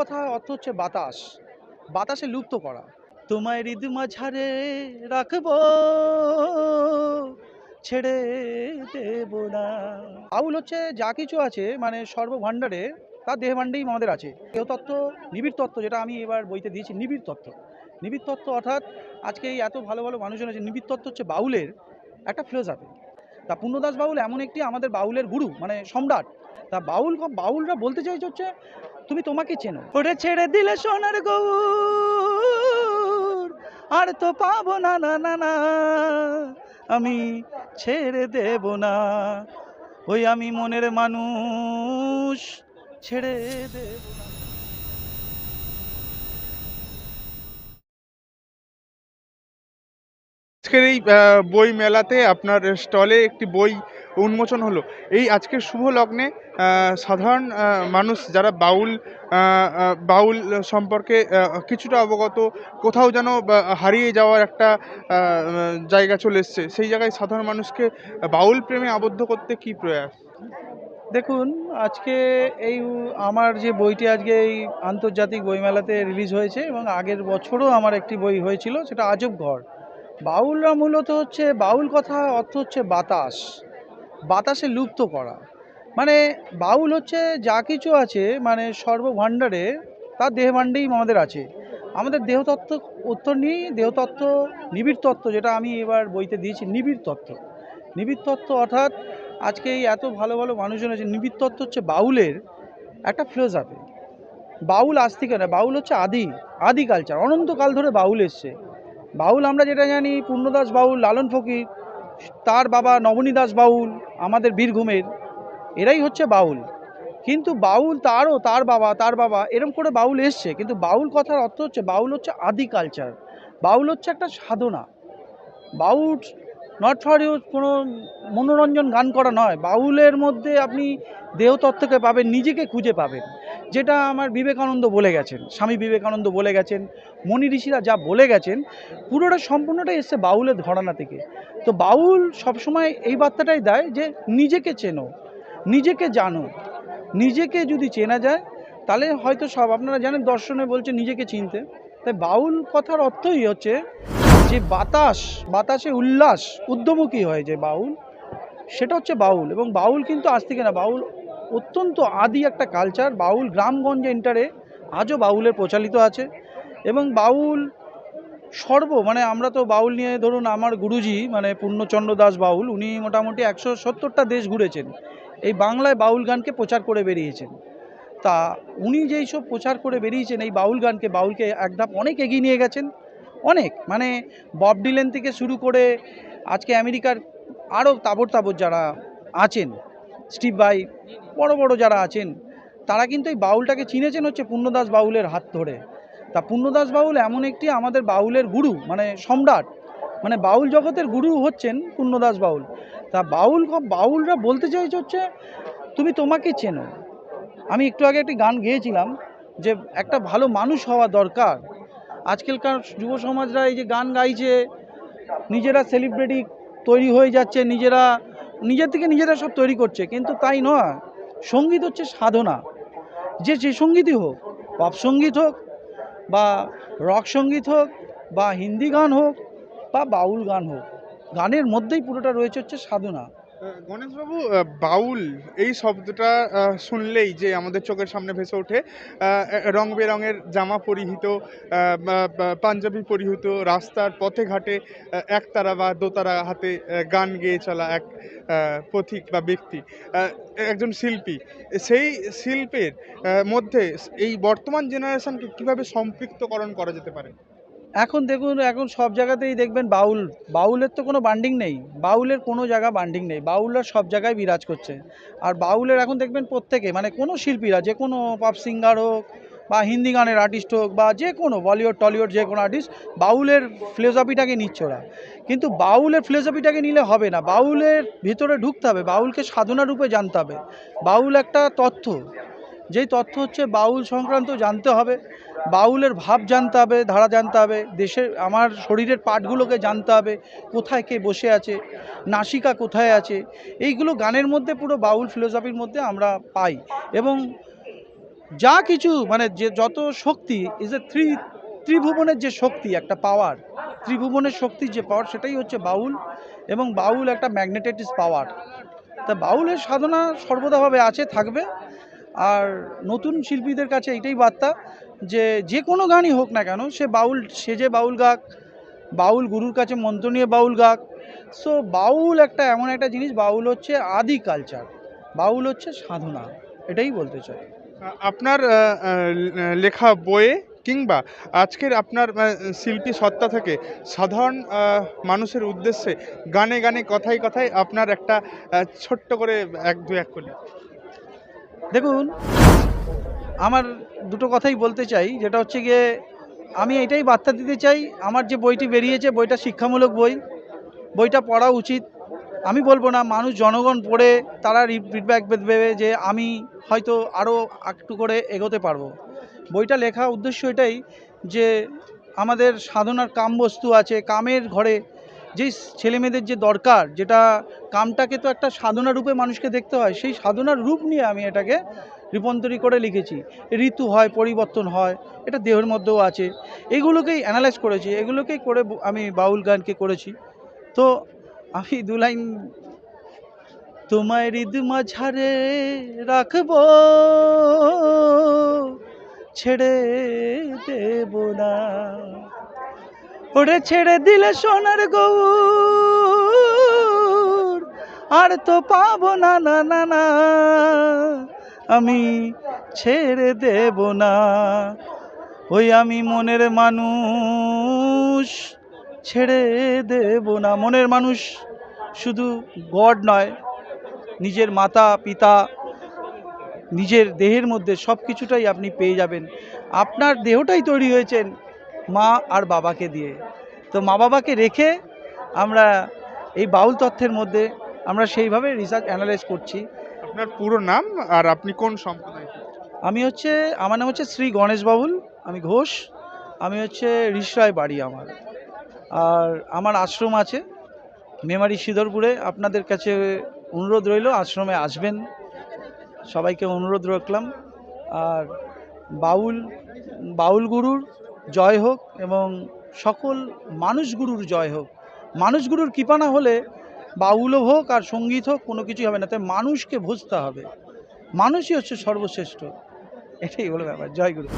কথা অর্থ হচ্ছে বাতাস। বাতাসে লুপ্ত করা। তোমায় হৃদ মাঝারে রাখব, ছেড়ে দেব না। আউল হচ্ছে যা কিছু আছে মানে সর্বভাণ্ডারে, তার দেহভাণ্ডেই আমাদের আছে। দেহতত্ত্ব, নিবিড় তত্ত্ব, যেটা আমি এবার বইতে দিয়েছি, নিবিড় তত্ত্ব। নিবিড় তত্ত্ব অর্থাৎ আজকে এই এত ভালো ভালো মানুষজন আছে, নিবিড় তত্ত্ব হচ্ছে বাউলের একটা ফিলোসফি তা পূর্ণদাস বাউল এমন একটি আমাদের বাউলের গুরু মানে সম্রাট। তা বাউল বাউলরা বলতে চাইছে হচ্ছে, তুমি তোমাকে চেনো। ওরে ছেড়ে দিলে সোনার গৌর, আর তো পাবো না না না না। আমি ছেড়ে দেব না। ওই আমি মনের মানুষ, ছেড়ে দেব আজকের এই বই মেলাতে আপনার স্টলে একটি বই উন্মোচন হলো। এই আজকের শুভ লগ্নে সাধারণ মানুষ যারা বাউল বাউল সম্পর্কে কিছুটা অবগত, কোথাও যেন হারিয়ে যাওয়ার একটা জায়গা চলে এসছে, সেই জায়গায় সাধারণ মানুষকে বাউল প্রেমে আবদ্ধ করতে কি প্রয়াস? দেখুন, আজকে এই আমার যে বইটি আজকে এই আন্তর্জাতিক বইমেলাতে রিলিজ হয়েছে এবং আগের বছরও আমার একটি বই হয়েছিল, সেটা আজব ঘর। বাউলরা মূলত হচ্ছে, বাউল কথা অর্থ হচ্ছে বাতাস। বাতাসে লুপ্ত করা। মানে বাউল হচ্ছে যা কিছু আছে মানে সর্বভাণ্ডারে তার দেহভাণ্ডেই আমাদের আছে। আমাদের দেহতত্ত্ব উত্তর নিয়েই দেহতত্ত্ব নিবিড় তত্ত্ব, যেটা আমি এবার বইতে দিয়েছি, নিবিড় তত্ত্ব। নিবিড় তত্ত্ব অর্থাৎ আজকে এই এত ভালো ভালো মানুষজন আছে, নিবিড় তত্ত্ব হচ্ছে বাউলের একটা ফিলোসফি বাউল আজ থেকে না, বাউল হচ্ছে আদি আদি কালচার অনন্তকাল ধরে বাউল এসছে। বাউল আমরা যেটা জানি, পূর্ণদাস বাউল, লালন ফকির তার বাবা নবনী দাস বাউল, আমাদের বীরভূমের এরাই হচ্ছে বাউল। কিন্তু বাউল তারও তার বাবা তার বাবা এরকম করে বাউল এসছে। কিন্তু বাউল কথার অর্থ হচ্ছে, বাউল হচ্ছে আদি কালচার বাউল হচ্ছে একটা সাধনা। বাউল নট ফর ইউ কোনো মনোরঞ্জন গান করা নয়। বাউলের মধ্যে আপনি দেহতত্ত্বকে পাবেন, নিজেকে খুঁজে পাবেন। যেটা আমার বিবেকানন্দ বলে গেছেন, স্বামী বিবেকানন্দ বলে গেছেন, মণি ঋষিরা যা বলে গেছেন, পুরোটা সম্পূর্ণটাই এসছে বাউলের ধরানা থেকে। তো বাউল সবসময় এই বার্তাটাই দেয় যে নিজেকে চেনো, নিজেকে জানো, নিজেকে যদি চেনা যায়, তাহলে হয়তো সব আপনারা জানেন দর্শনে বলছে নিজেকে চিনতে। তাই বাউল কথার অর্থই হচ্ছে যে বাতাস, বাতাসে উল্লাস, উদ্যমুখী হয় যে বাউল। সেটা হচ্ছে বাউল এবং বাউল কিন্তু আজ থেকে না, বাউল অত্যন্ত আদি একটা কালচার বাউল গ্রামগঞ্জে ইন্টারে আজও বাউলের প্রচলিত আছে। এবং বাউল সর্ব মানে আমরা তো বাউল নিয়ে ধরুন আমার গুরুজি মানে পূর্ণচন্দ্র দাস বাউল, উনি মোটামুটি একশো সত্তরটা দেশ ঘুরেছেন। এই বাংলায় বাউল গানকে প্রচার করে বেরিয়েছেন। তা উনি যেই সব প্রচার করে বেরিয়েছেন, এই বাউল গানকে, বাউলকে এক ধাপ অনেক এগিয়ে নিয়ে গেছেন। অনেক মানে বব ডিলেন থেকে শুরু করে আজকে আমেরিকার আরও তাবর তাবর যারা আছেন স্টিভ ভাই, বড় বড় যারা আছেন, তারা কিন্তু এই বাউলটাকে চিনেছেন হচ্ছে পূর্ণদাস বাউলের হাত ধরে। তা পূর্ণদাস বাউল এমন একটি আমাদের বাউলের গুরু মানে সম্রাট মানে বাউল জগতের গুরু হচ্ছেন পূর্ণদাস বাউল। তা বাউল বাউলরা বলতে চাইছে হচ্ছে, তুমি তোমাকে চেনো। আমি একটু আগে একটি গান গেয়েছিলাম, যে একটা ভালো মানুষ হওয়া দরকার। আজকালকার যুব সমাজরা এই যে গান গাইছে, নিজেরা সেলিব্রিটি তৈরি হয়ে যাচ্ছে, নিজেরা নিজের থেকে নিজেরা সব তৈরি করছে, কিন্তু তাই নয়। সংগীত হচ্ছে সাধনা। যে যে সঙ্গীতই হোক পপ সংগীত হোক, বা রক সংগীত হোক, বা হিন্দি গান হোক, বা বাউল গান হোক, গানের মধ্যেই পুরোটা রয়েছে হচ্ছে সাধনা। গণেশবাবু বাউল এই শব্দটা শুনলেই যে আমাদের চোখের সামনে ভেসে ওঠে রং বেরঙের জামা পরিহিত পাঞ্জাবি পরিহিত, রাস্তার পথে ঘাটে একতারা বা দোতারা হাতে গান গেয়ে চলা এক পথিক বা ব্যক্তি। একজন শিল্পী, সেই শিল্পের মধ্যে এই বর্তমান জেনারেশনকে কীভাবে সম্পৃক্তকরণ করা যেতে পারে? এখন দেখুন, এখন সব জায়গাতেই দেখবেন বাউল, বাউলের তো কোনো বান্ডিং নেই। বাউলের কোনো জায়গা বান্ডিং নেই। বাউলরা সব জায়গায় বিরাজ করছে। আর বাউলের এখন দেখবেন প্রত্যেকে মানে কোনো শিল্পীরা, যে কোনো পপ সিঙ্গার হোক বা হিন্দি গানের আর্টিস্ট হোক বা যে কোনো বলিউড টলিউড যে কোনো আর্টিস্ট বাউলের ফিলোসফিটাকে নিচ্ছে ওরা। কিন্তু বাউলের ফিলোসফিটাকে নিলে হবে না। বাউলের ভিতরে ঢুকতে হবে। বাউলকে সাধনা রূপে জানতে হবে। বাউল একটা তথ্য যেই তথ্য হচ্ছে বাউল সংক্রান্ত জানতে হবে, বাউলের ভাব জানতে হবে, ধারা জানতে হবে, দেশের, আমার শরীরের পার্টগুলোকে জানতে হবে, কোথায় কে বসে আছে, নাসিকা কোথায় আছে, এইগুলো গানের মধ্যে, পুরো বাউল ফিলোসফির মধ্যে আমরা পাই। এবং যা কিছু মানে যে যত শক্তি ইজ এ থ্রি ত্রিভুবনের যে শক্তি, একটা পাওয়ার ত্রিভুবনের শক্তির যে পাওয়ার সেটাই হচ্ছে বাউল, এবং বাউল একটা ম্যাগনেটিস পাওয়ার তা বাউলের সাধনা সর্বদাভাবে আছে, থাকবে। আর নতুন শিল্পীদের কাছে এটাই বার্তা যে যে কোনো গানই হোক না কেন, সে বাউল সেজে বাউল গাক, বাউল গুরুর কাছে মন্ত্র নিয়ে বাউল গাক। সো বাউল একটা এমন একটা জিনিস, বাউল হচ্ছে আদি কালচার বাউল হচ্ছে সাধনা, এটাই বলতে চাই। আপনার লেখা বইয়ে কিংবা আজকের আপনার শিল্পী সত্তা থেকে সাধারণ মানুষের উদ্দেশ্যে গানে গানে কথায় কথায় আপনার একটা ছোট্ট করে এক দু এক কলি। দেখুন, আমার দুটো কথাই বলতে চাই। যেটা হচ্ছে গিয়ে, আমি এটাই বার্তা দিতে চাই, আমার যে বইটি বেরিয়েছে, বইটা শিক্ষামূলক বই, বইটা পড়া উচিত। আমি বলব না, মানুষ, জনগণ পড়ে তারা ফিডব্যাক দেবে যে আমি হয়তো আরও একটু করে এগোতে পারব। বইটা লেখা উদ্দেশ্য এটাই যে, আমাদের সাধনার কাম বস্তু আছে, কামের ঘরে যেই ছেলেমেয়েদের যে দরকার, যেটা কামটাকে তো একটা সাধনা রূপে মানুষকে দেখতে হয়, সেই সাধনার রূপ নিয়ে আমি এটাকে রূপান্তরী করে লিখেছি। ঋতু হয়, পরিবর্তন হয়, এটা দেহের মধ্যেও আছে। এগুলোকেই অ্যানালাইজ করেছি, এগুলোকেই করে আমি বাউল গানকে করেছি। তো আমি দু লাইন, তোমায় হৃদ মাঝারে রাখব, ছেড়ে দেব না। ওরে ছেড়ে দিলে সোনার গৌর। আর তো পাবো না না না না। আমি ছেড়ে দেব না। ওই আমি মনের মানুষ ছেড়ে দেব না। মনের মানুষ শুধু গড নয়, নিজের মাতা, পিতা, নিজের দেহের মধ্যে সব কিছুটাই আপনি পেয়ে যাবেন। আপনার দেহটাই তৈরি হয়েছেন। মা আর বাবাকে দিয়ে। তো মা বাবাকে রেখে আমরা এই বাউল তথ্যের মধ্যে আমরা সেইভাবে রিসার্চ অ্যানালাইজ করছি। আপনার পুরো নাম আর আপনি কোন সম্প্রদায় আমি হচ্ছে আমার নাম হচ্ছে শ্রী গণেশ বাবুল আমি ঘোষ আমি হচ্ছে রিসরায় বাড়ি আমার। আর আমার আশ্রম আছে মেমারি সিদরপুরে আপনাদের কাছে অনুরোধ রইল আশ্রমে আসবেন। সবাইকে অনুরোধ রাখলাম। আর বাউল বাউল গুরুর জয় হোক এবং সকল মানুষগুরুর জয় হোক। মানুষগুরুর কৃপানা হলে বাউলও হোক আর সংগীত হোক কোনো কিছুই হবে না। তাই মানুষকে বুঝতে হবে। মানুষই হচ্ছে সর্বশ্রেষ্ঠ। এটাই হলো ব্যাপার। জয় গুরু।